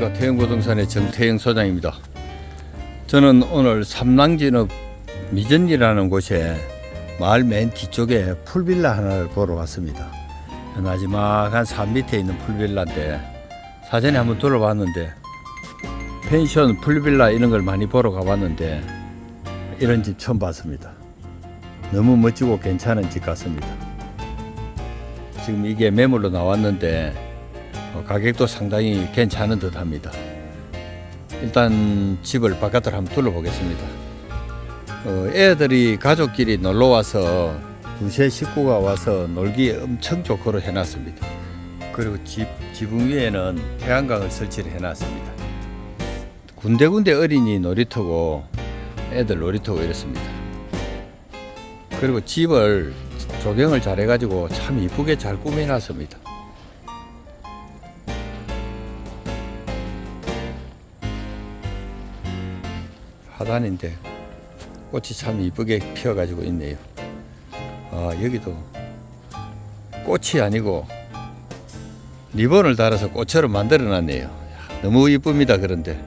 안녕하십니까 태영부동산의 정태영 소장입니다. 저는 오늘 삼랑진읍 미전리라는 곳에 마을 맨 뒤쪽에 풀빌라 하나를 보러 왔습니다. 마지막한 산 밑에 있는 풀빌라인데 사전에 한번 둘러봤는데 펜션, 풀빌라 이런 걸 많이 보러 가봤는데 이런 집 처음 봤습니다. 너무 멋지고 괜찮은 집 같습니다. 지금 이게 매물로 나왔는데 어, 가격도 상당히 괜찮은 듯 합니다. 일단 집을 바깥으로 한번 둘러보겠습니다. 어, 애들이 가족끼리 놀러 와서 두세 식구가 와서 놀기 엄청 좋고로 해놨습니다. 그리고 집 지붕 위에는 태양광을 설치를 해놨습니다. 군데군데 어린이 놀이터고 애들 놀이터고 이렇습니다. 그리고 집을 조경을 잘 해가지고 참 이쁘게 잘 꾸며놨습니다. 하단인데 꽃이 참 이쁘게 피어가지고 있네요. 아 여기도 꽃이 아니고 리본을 달아서 꽃처럼 만들어 놨네요. 야, 너무 이쁩니다. 그런데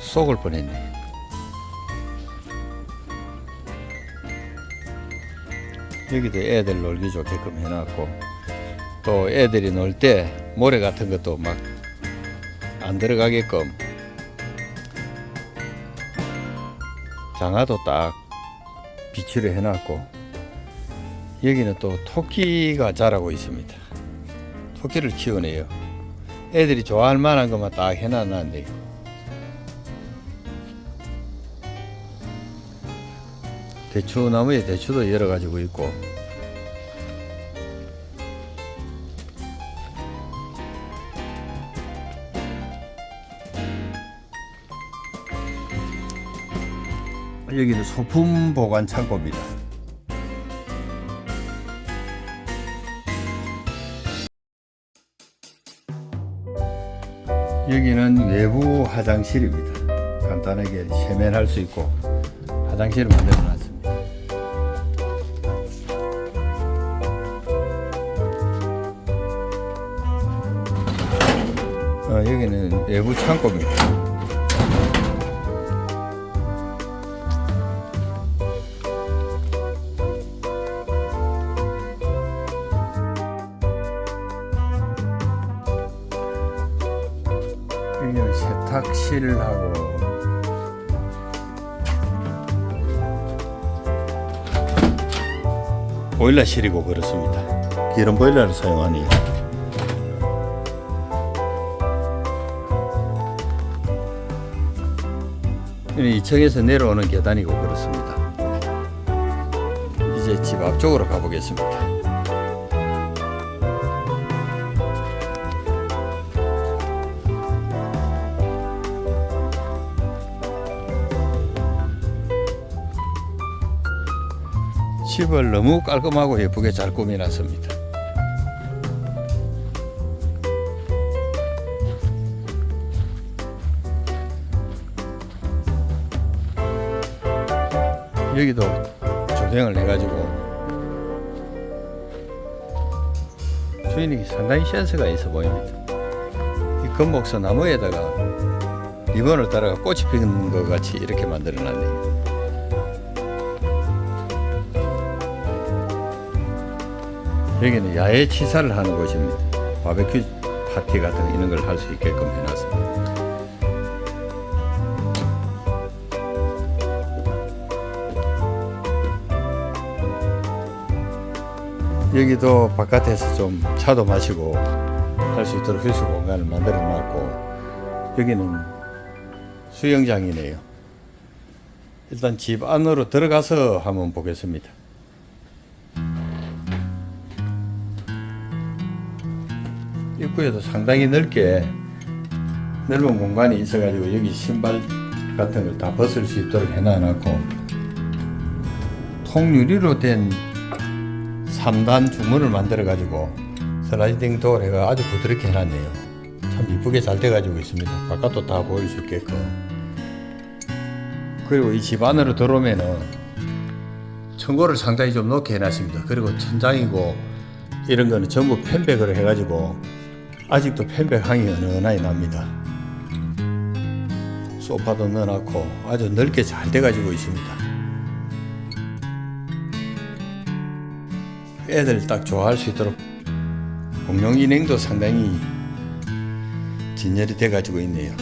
속을 뻔했네. 여기도 애들 놀기 좋게끔 해놨고 또 애들이 놀 때 모래 같은 것도 막 안 들어가게끔 장화도 딱 비치를 해놨고 여기는 또 토끼가 자라고 있습니다. 토끼를 키우네요. 애들이 좋아할 만한 것만 딱 해놨는데요. 대추 나무에 대추도 열어 가지고 있고 여기는 소품 보관 창고입니다. 여기는 외부 화장실입니다. 간단하게 세면할 수 있고 화장실을 만들어 놨습니다. 어, 여기는 외부 창고입니다. 여기는 세탁실하고 보일러실이고 그렇습니다. 기름 보일러를 사용하네요. 여기 2층에서 내려오는 계단이고 그렇습니다. 이제 집 앞쪽으로 가보겠습니다. 집을 너무 깔끔하고 예쁘게 잘 꾸며놨습니다. 여기도 조경을 해가지고 주인이 상당히 센스가 있어 보입니다. 이 금목서 나무에다가 리본을 따라가 꽃이 피는 것 같이 이렇게 만들어놨네요. 여기는 야외 치사를 하는 곳입니다. 바베큐 파티 같은 이런 걸 할 수 있게끔 해놨습니다. 여기도 바깥에서 좀 차도 마시고 할 수 있도록 휴식 공간을 만들어 놨고 여기는 수영장이네요. 일단 집 안으로 들어가서 한번 보겠습니다. 입구에도 상당히 넓게 넓은 공간이 있어가지고 여기 신발 같은 걸 다 벗을 수 있도록 해놔놨고 통유리로 된 3단 주문을 만들어가지고 슬라이딩 도어를 해가 아주 부드럽게 해놨네요. 참 이쁘게 잘 돼가지고 있습니다. 바깥도 다 보일 수 있게끔. 그리고 이 집 안으로 들어오면은 청고를 상당히 좀 높게 해놨습니다. 그리고 천장이고 이런 거는 전부 펜백으로 해가지고 아직도 펜백 향이 은은하게 납니다. 소파도 넣어놨고 아주 넓게 잘 돼가지고 있습니다. 애들 딱 좋아할 수 있도록 공룡 인형도 상당히 진열이 돼가지고 있네요.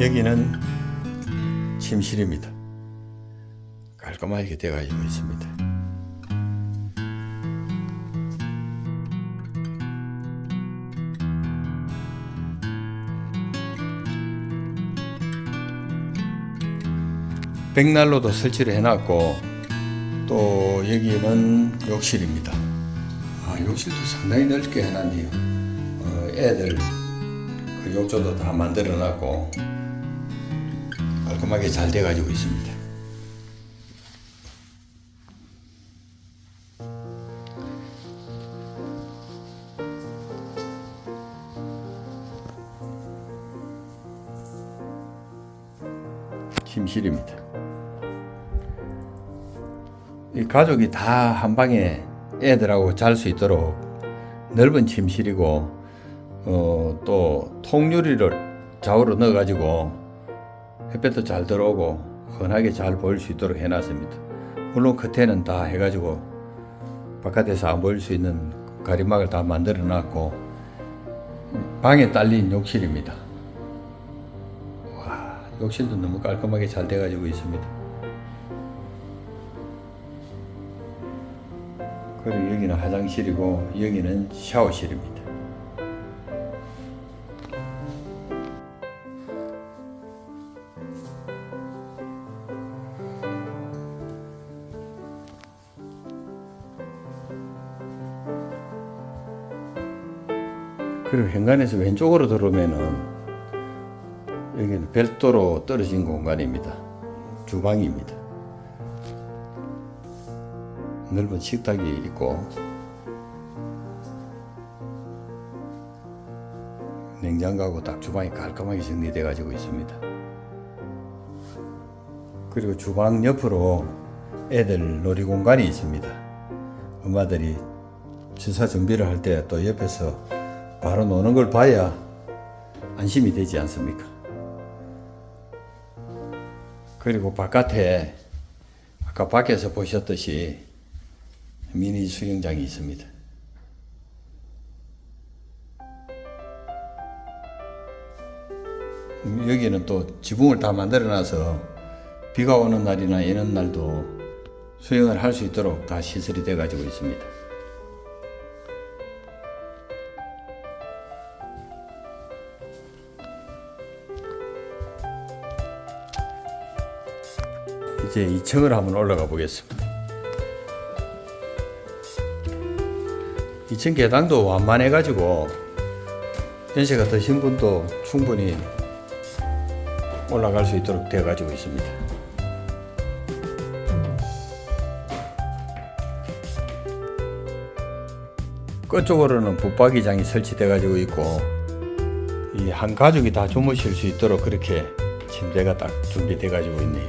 여기는 침실입니다. 깔끔하게 돼가지고 있습니다. 백난로도 설치를 해놨고 또 여기는 욕실입니다. 아, 욕실도 상당히 넓게 해놨네요. 어, 애들 그 욕조도 다 만들어놨고 깔끔하게 잘 돼가지고 있습니다. 침실입니다. 이 가족이 다 한 방에 애들하고 잘 수 있도록 넓은 침실이고 어, 또 통유리를 좌우로 넣어가지고 햇볕도 잘 들어오고 흔하게 잘 보일 수 있도록 해놨습니다. 물론 겉에는 다 해가지고 바깥에서 안 보일 수 있는 가림막을 다 만들어 놨고 방에 딸린 욕실입니다. 와 욕실도 너무 깔끔하게 잘 돼가지고 있습니다. 그리고 여기는 화장실이고 여기는 샤워실입니다. 그리고 현관에서 왼쪽으로 들어오면은 여기는 별도로 떨어진 공간입니다. 주방입니다. 넓은 식탁이 있고 냉장고하고 딱 주방이 깔끔하게 정리돼 가지고 있습니다. 그리고 주방 옆으로 애들 놀이 공간이 있습니다. 엄마들이 주사 준비를 할 때 또 옆에서 바로 노는 걸 봐야 안심이 되지 않습니까? 그리고 바깥에 아까 밖에서 보셨듯이 미니 수영장이 있습니다. 음, 여기는 또 지붕을 다 만들어 놔서 비가 오는 날이나 이런 날도 수영을 할 수 있도록 다 시설이 돼 가지고 있습니다. 이제 2층을 한번 올라가 보겠습니다. 2층 계단도 완만해 가지고 연세가 드신 분도 충분히 올라갈 수 있도록 되어 가지고 있습니다. 끝쪽으로는 붙박이장이 설치돼 가지고 있고 이 한 가족이 다 주무실 수 있도록 그렇게 침대가 딱 준비돼 가지고 있네요.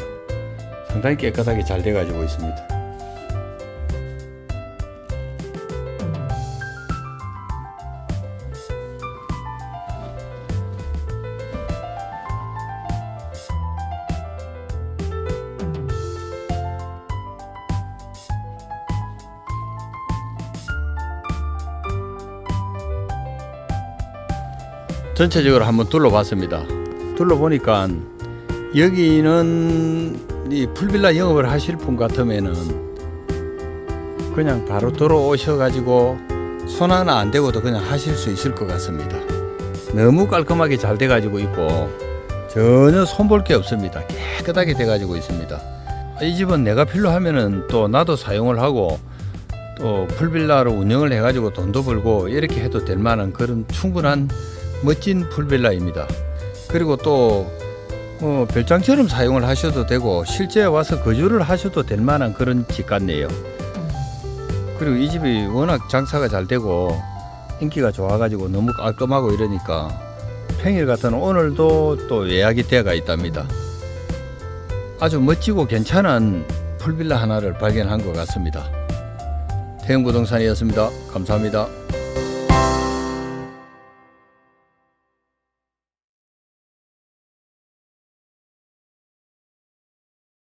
상당히 깨끗하게 잘돼 가지고 있습니다. 전체적으로 한번 둘러봤습니다. 둘러보니까 여기는 이 풀빌라 영업을 하실 분 같으면은 그냥 바로 들어오셔가지고 손 하나 안 대고도 그냥 하실 수 있을 것 같습니다. 너무 깔끔하게 잘 돼가지고 있고 전혀 손볼 게 없습니다. 깨끗하게 돼가지고 있습니다. 이 집은 내가 필요하면은 또 나도 사용을 하고 또 풀빌라로 운영을 해가지고 돈도 벌고 이렇게 해도 될 만한 그런 충분한 멋진 풀빌라입니다. 그리고 또 어, 별장처럼 사용을 하셔도 되고 실제 와서 거주를 하셔도 될 만한 그런 집 같네요. 그리고 이 집이 워낙 장사가 잘 되고 인기가 좋아가지고 너무 깔끔하고 이러니까 평일 같은 오늘도 또 예약이 되어가 있답니다. 아주 멋지고 괜찮은 풀빌라 하나를 발견한 것 같습니다. 태영부동산이었습니다. 감사합니다.